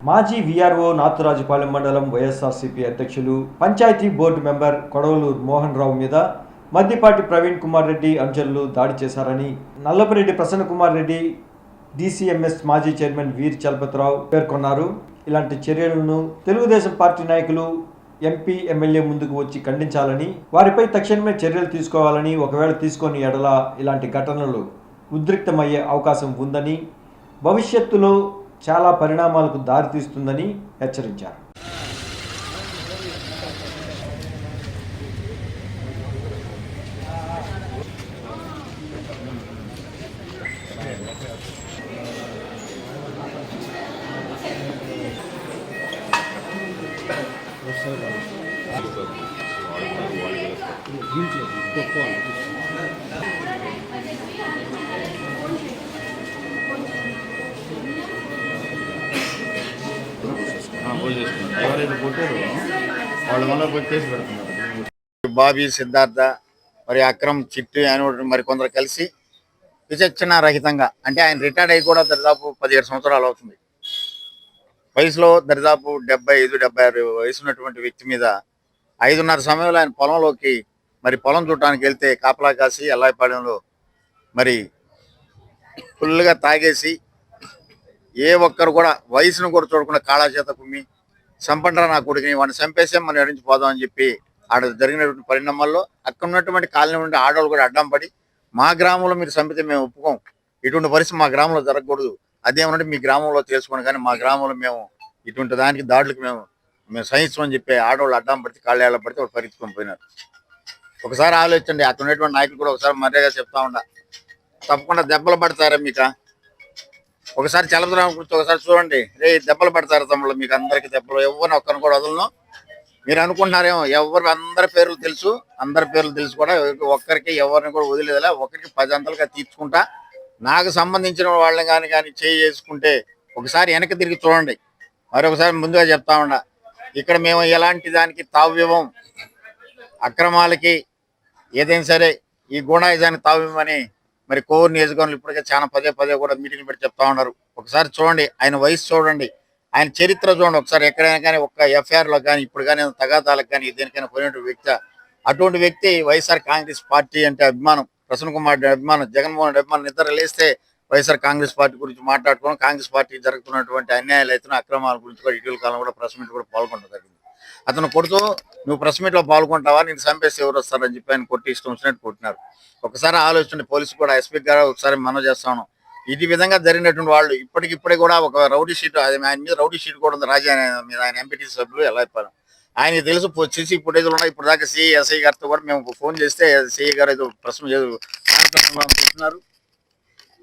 మాజీ వీఆర్ఓ నాతురాజుపాలెం మండలం వైఎస్ఆర్సీపీ అధ్యక్షులు పంచాయతీ బోర్డు మెంబర్ కొడవలూరు మోహన్ రావు మీద మద్దిపాటి ప్రవీణ్ కుమార్ రెడ్డి అనుచరులు దాడి చేశారని నల్లపరెడ్డి ప్రసన్న కుమార్ రెడ్డి డీసీఎంఎస్ మాజీ చైర్మన్ వీర్ చలపతిరావు పేర్కొన్నారు. ఇలాంటి చర్యలను తెలుగుదేశం పార్టీ నాయకులు ఎంపీ ఎమ్మెల్యే ముందుకు వచ్చి ఖండించాలని వారిపై తక్షణమే చర్యలు తీసుకోవాలని ఒకవేళ తీసుకొని ఎడల ఇలాంటి ఘటనలు ఉద్రిక్తమయ్యే అవకాశం ఉందని భవిష్యత్తులో చాలా పరిణామాలకు దారితీస్తుందని హెచ్చరించారు. ఎవరైతే కొట్టారో వాళ్ళ వల్ల పోయి కేసు పెడుతున్నారు. బాబీ సిద్ధార్థ మరి అక్రమ్ చిట్టు అని మరి కొందరు కలిసి విచక్షణ రహితంగా అంటే ఆయన రిటైర్డ్ అయ్యి కూడా దరిదాపు పదిహేడు సంవత్సరాలు అవుతుంది. వయసులో దరిదాపు డెబ్బై ఐదు డెబ్బై ఆరు వయసు ఉన్నటువంటి వ్యక్తి మీద ఐదున్నర సమయంలో ఆయన పొలంలోకి మరి పొలం చూడటానికి వెళ్తే కాపలా కాసి ఎల్లాయిపాలెంలో మరి ఫుల్గా తాగేసి ఏ ఒక్కరు కూడా వయసును కూడా చూడకుండా కాళాచేత కుమ్మి చంపండ్రా నా కొడుకుని వాడిని చంపేసే మనం ఎడించి పోదాం అని చెప్పి ఆడ జరిగినటువంటి పరిణామాల్లో అక్కడ ఉన్నటువంటి కాలనీ నుండి ఆడవాళ్ళు కూడా అడ్డం పడి మా గ్రామంలో మీరు చంపితే మేము ఒప్పుకోం. ఇటువంటి పరిస్థితి మా గ్రామంలో జరగకూడదు. అదేమనంటే మీ గ్రామంలో తెలుసుకోండి కానీ మా గ్రామంలో మేము ఇటువంటి దానికి దాడులకు మేము మేము సహించమని చెప్పి ఆడవాళ్ళు అడ్డం పడితే కాళ్ళేళ్ళ పడితే వాళ్ళు పరిగెత్తుకొని పోయినారు. ఒకసారి ఆలోచించండి. అక్కడ ఉన్నటువంటి నాయకులు కూడా ఒకసారి మర్యాద చెప్తా ఉండ. తప్పకుండా దెబ్బలు పడతారా మీకు? ఒకసారి చలపతిరామ గురించి ఒకసారి చూడండి. రే దెబ్బలు పడతారు తమ్ముళ్ళు మీకు అందరికి దెబ్బలు. ఎవరిని ఒక్కరిని కూడా వదలను. మీరు అనుకుంటున్నారేమో ఎవరు అందరి పేర్లు తెలుసు. అందరి పేర్లు తెలుసు కూడా ఒక్కరికి ఎవరిని కూడా వదిలేదలే. ఒకరికి పది అంతలుగా తీర్చుకుంటా. నాకు సంబంధించిన వాళ్ళని కానీ కానీ చేయి చేసుకుంటే ఒకసారి వెనక్కి తిరిగి చూడండి. మరొకసారి ముందుగా చెప్తా ఉండ ఇక్కడ మేము ఎలాంటి దానికి తావ్యవం అక్రమాలకి ఏదైనా సరే ఈ గుణాయుధానికి తావ్యమని మరి కోవూరు నియోజకవర్గంలో ఇప్పటికే చాలా పదే పదే కూడా మీటింగ్ పెట్టి చెప్తా ఉన్నారు. ఒకసారి చూడండి ఆయన వయసు చూడండి ఆయన చరిత్ర చూడండి. ఒకసారి ఎక్కడైనా కానీ ఒక్క ఎఫ్ఐఆర్లో కానీ ఇప్పుడు కానీ తగాదాలకు కానీ దేనికైనా పోయినటువంటి వ్యక్తి అటువంటి వ్యక్తి వైఎస్ఆర్ కాంగ్రెస్ పార్టీ అంటే అభిమానం ప్రసన్న కుమార్ అభిమానం జగన్మోహన్ రెడ్డి అభిమానం నిద్ర లేస్తే వైఎస్ఆర్ కాంగ్రెస్ పార్టీ గురించి మాట్లాడుకోవడం కాంగ్రెస్ పార్టీ జరుగుతున్నటువంటి అన్యాయాలు అయితే అక్రమాల గురించి కూడా ఇటీవల కాలం కూడా ప్రెస్ మీట్ కూడా పాల్గొనడం జరిగింది. అతను కొడుతూ నువ్వు ప్రెస్ మీట్లో పాల్గొంటావా? నేను చంపేసి ఎవరు వస్తారని చెప్పి ఆయన కొట్టి ఇష్టం వచ్చినట్టు కొట్టినారు. ఒకసారి ఆలోచన పోలీసు కూడా ఎస్పీ గారు ఒకసారి మనం చేస్తాను ఇది విధంగా జరిగినటువంటి వాళ్ళు ఇప్పటికిప్పుడే కూడా ఒక రౌడీ షీట్ అది ఆయన మీద రౌడీ షీట్ కూడా ఉంది. రాజీ ఆయన మీద ఆయన ఎంపీటీ సభ్యులు ఎలా చెప్పారు ఆయనకి తెలుసు సీసీ ఫుటేజ్లు ఉన్నాయి. ఇప్పుడు దాకా సిఐ ఎస్ఐ గారితో కూడా మేము ఫోన్ చేస్తే సిఐ గారు ఏదో ప్రశ్న చేస్తున్నారు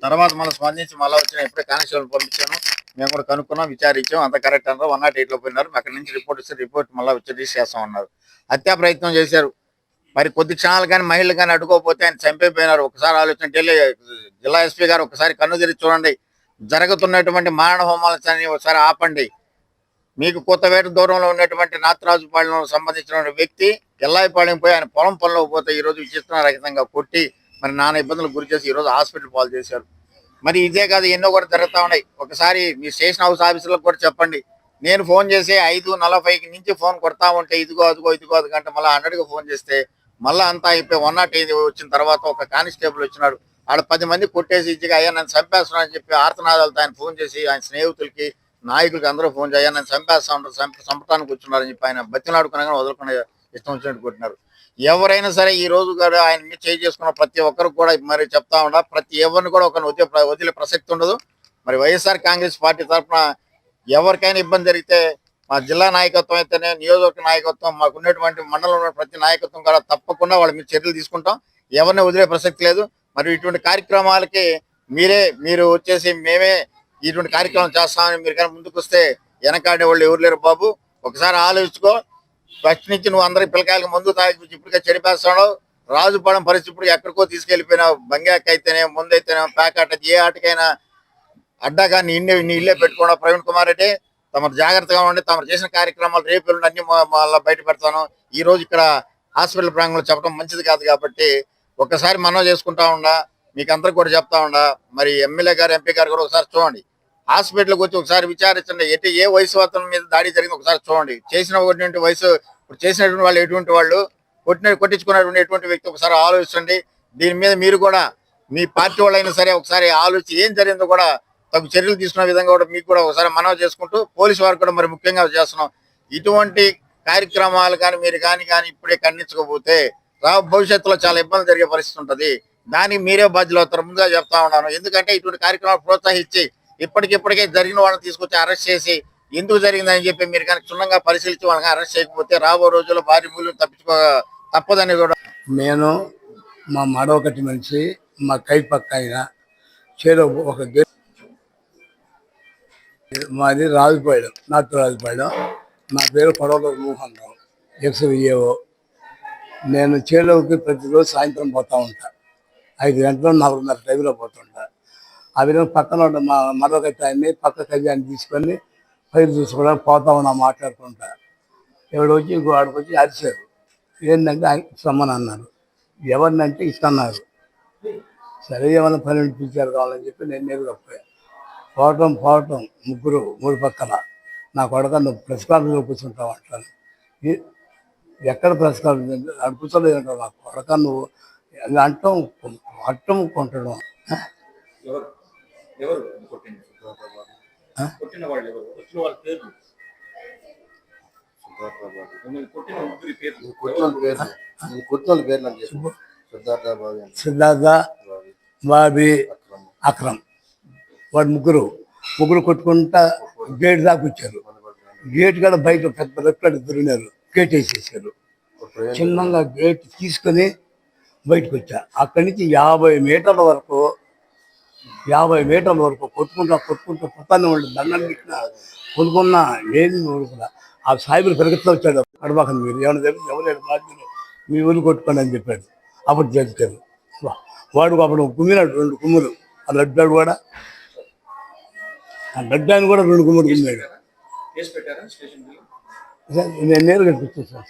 తర్వాత మళ్ళీ స్పందించి మళ్ళీ వచ్చిన ఇప్పుడే కానిస్టేబుల్ పంపించాను. మేము కూడా కనుక్కున్నాం విచారించాం. అంత కరెక్ట్ అన్నారు. వన్ నాట్ ఎయిట్లో పోయినారు. అక్కడి నుంచి రిపోర్ట్ ఇస్తే రిపోర్ట్ మళ్ళీ వచ్చి రిజిస్టర్ చేస్తాం అన్నారు. హత్యా ప్రయత్నం చేశారు. మరి కొద్ది క్షణాలు కానీ మహిళలు కానీ అడ్డుకోకపోతే ఆయన చంపైపోయినారు. ఒకసారి ఆలోచన ఢిల్లీ జిల్లా ఎస్పీ గారు ఒకసారి కన్ను తిరిగి చూడండి. జరుగుతున్నటువంటి మారణ హోమాలని ఒకసారి ఆపండి. మీకు కొత్తవేట దూరంలో ఉన్నటువంటి నాతరాజుపాలెం సంబంధించిన వ్యక్తి ఎల్లాయిపాలెం పోయి ఆయన పొలం పనిలో పోతే ఈ రోజు విచిత్ర రహితంగా కొట్టి మరి నాన్న ఇబ్బందులు గురి చేసి ఈ రోజు హాస్పిటల్ పాలు చేశారు. మరి ఇదే కాదు ఎన్నో కూడా జరుగుతూ ఉన్నాయి. ఒకసారి మీ స్టేషన్ హౌస్ ఆఫీసులకు కూడా చెప్పండి. నేను ఫోన్ చేసి ఐదు నలభైకి నుంచి ఫోన్ కొడతా ఉంటే ఇదిగో అదిగో ఇదిగో అదిగంటే మళ్ళీ హండ్రెడ్కి ఫోన్ చేస్తే మళ్ళీ అంతా అయిపోయి వన్ నాట్ ఎయిట్ వచ్చిన తర్వాత ఒక కానిస్టేబుల్ వచ్చినాడు. ఆడ పది మంది కొట్టేసి ఇచ్చిగా అయ్యా నన్ను చంపేస్తున్నా అని చెప్పి ఆర్తనాదాలతో ఆయన ఫోన్ చేసి ఆయన స్నేహితులకి నాయకులకి అందరూ ఫోన్ చేయ నన్ను చంపేస్తా ఉంటారు చంప చంపటానికి వచ్చిన్నారని చెప్పి ఆయన బతిలాడుకున్నా కానీ వదలకుండా ఇష్టం వచ్చినట్టు కొట్టినారు. ఎవరైనా సరే ఈ రోజు కూడా ఆయన మీద చేయి చేసుకున్న ప్రతి ఒక్కరు కూడా మరి చెప్తా ఉండ ప్రతి ఎవరిని కూడా ఒక వదిలే వదిలే ప్రసక్తి ఉండదు. మరి వైఎస్ఆర్ కాంగ్రెస్ పార్టీ తరఫున ఎవరికైనా ఇబ్బంది జరిగితే మా జిల్లా నాయకత్వం అయితేనే నియోజకవర్గ నాయకత్వం మాకు ఉన్నటువంటి మండలంలో ప్రతి నాయకత్వం కూడా తప్పకుండా వాళ్ళ మీద చర్యలు తీసుకుంటాం. ఎవరిని వదిలే ప్రసక్తి లేదు. మరి ఇటువంటి కార్యక్రమాలకి మీరే మీరు వచ్చేసి మేమే ఇటువంటి కార్యక్రమం చేస్తామని మీరు కానీ ముందుకు వస్తే వెనకాడే వాళ్ళు ఎవరు లేరు బాబు. ఒకసారి ఆలోచించుకో. ఫస్ట్ నుంచి నువ్వు అందరికి పిల్లకాయలకు ముందు తాగి ఇప్పటికే చెడిపేస్తున్నావు రాజుపాలెం పరిస్థితి ఇప్పుడు ఎక్కడికో తీసుకెళ్ళిపోయినావు బంగాక్ అయితేనే ముందైతేనే ప్యాకాట ఏ ఆటకైనా అడ్డాగా నీ ఇన్నే నీ ఇల్లే పెట్టుకోవడం ప్రవీణ్ కుమార్ రెడ్డి. తమరు జాగ్రత్తగా ఉండి తమరు చేసిన కార్యక్రమాలు రేపు అన్ని మళ్ళీ బయట పెడతాను. ఈ రోజు ఇక్కడ హాస్పిటల్ ప్రాంగంలో చెప్పడం మంచిది కాదు కాబట్టి ఒక్కసారి మనం చేసుకుంటా ఉండా. మీకు అందరికి కూడా చెప్తా ఉండా. మరి ఎమ్మెల్యే గారు ఎంపీ గారు కూడా ఒకసారి చూడండి. హాస్పిటల్కి వచ్చి ఒకసారి విచారించండి. ఎటు ఏ వయసు అతని మీద దాడి జరిగింది ఒకసారి చూడండి. చేసిన కొట్టినటువంటి వయసు ఇప్పుడు చేసినటువంటి వాళ్ళు ఎటువంటి వాళ్ళు కొట్టిన కొట్టించుకున్నటువంటి ఎటువంటి వ్యక్తి ఒకసారి ఆలోచించండి. దీని మీద మీరు కూడా మీ పార్టీ వాళ్ళైనా సరే ఒకసారి ఆలోచించి ఏం జరిగిందో కూడా తగు చర్యలు తీసుకున్న విధంగా కూడా మీకు కూడా ఒకసారి మనవి చేసుకుంటూ పోలీసు వారు కూడా మరి ముఖ్యంగా చేస్తున్నాం. ఇటువంటి కార్యక్రమాలు కానీ మీరు కానీ కానీ ఇప్పుడే ఖండించకపోతే రా భవిష్యత్తులో చాలా ఇబ్బంది జరిగే పరిస్థితి ఉంటుంది. దానికి మీరే బాధ్యులు అవుతారు. ముందుగా చెప్తా ఉన్నాను. ఎందుకంటే ఇటువంటి కార్యక్రమాలు ప్రోత్సహించి ఇప్పటికిప్పటికే జరిగిన వాళ్ళని తీసుకొచ్చి అరెస్ట్ చేసి ఎందుకు జరిగిందని చెప్పి మీరు కనుక క్షుణ్ణంగా పరిశీలించి వాళ్ళని అరెస్ట్ చేయకపోతే రాబో రోజుల్లో భారీ మూల్యం తప్పించుకో తప్పదని కూడా నేను మా మడొకటి మనిషి మా కై పక్క ఆయన. చేలో ఒక మాది రాజుపాడు నాతో రాజుపాడు నా పేరు పడవల మోహన్ రావు ఎక్స్ విఏఓ నేను చేలోకి ప్రతిరోజు సాయంత్రం పోతా ఉంటా. ఐదు గంటలు నాలుగున్నర టైంలో పోతుంటా. ఆ విధంగా పక్కన ఉన్న మా మరొక టైమే పక్క కళ్యాణ్ తీసుకొని పైరు చూసుకోవడానికి పోతా ఉన్నా మాట్లాడుకుంటా. ఎవడు వచ్చి ఇంకో ఆడికి వచ్చి అరిచారు. ఏంటంటే ఆయన అన్నారు. ఎవరినంటే ఇస్తున్నారు. సరే ఏమైనా పని పిలిచారు కావాలని చెప్పి నేను నేరుగా పోయా. పోవటం పోవటం ముగ్గురు మూడు పక్కల. నా కొడక నువ్వు ప్రెస్ కాన్ఫరెన్స్లో కూర్చుంటావు అంటాను ఎక్కడ ప్రెస్ కాన్ఫరెన్స్ అక్కడ కూర్చోలేదు అంటావు. నా కొడక నువ్వు అంటాం అట్టం కొంటడం ఎవరు కొట్టింది? కొట్టిన వాళ్ళు ఎవరు? వచ్చిన వాళ్ళ పేర్లు? సిద్ధార్థ బాబు. అక్రమ్. వాడు ముగ్గురు. ముగ్గురు కొట్టుకుంటా గేట్ దాకా వచ్చారు. గేట్ కూడా బయట పెద్ద రెక్కడు తిరిగినారు గేట్ వేసేసారు. చిన్నగా గేట్ తీసుకొని బయటకు వచ్చా. అక్కడి నుంచి యాభై మీటర్ల వరకు యాభై మీటర్ల వరకు కొట్టుకుంటా కొట్టుకుంటా పొత్తాన్ని వాళ్ళు దండం పెట్టిన కొనుక్కున్నా ఏది కొనుక్కున్నా ఆ సాయిబులు పెరుగుతూ వచ్చాడు. అడబాకండి మీరు ఏమైనా తెలియదు ఎవరు బాధ్యులు. మీ ఊరు కొట్టుకోండి అని చెప్పాడు. అప్పుడు చేస్తారు వాడు అప్పుడు కుమ్మినాడు రెండు కుమ్ములు. ఆ లడ్డాడు కూడా ఆ లడ్డాన్ని కూడా రెండు కుమ్ములు స్టేషన్ నేను నేరుగా కూర్చొచ్చాను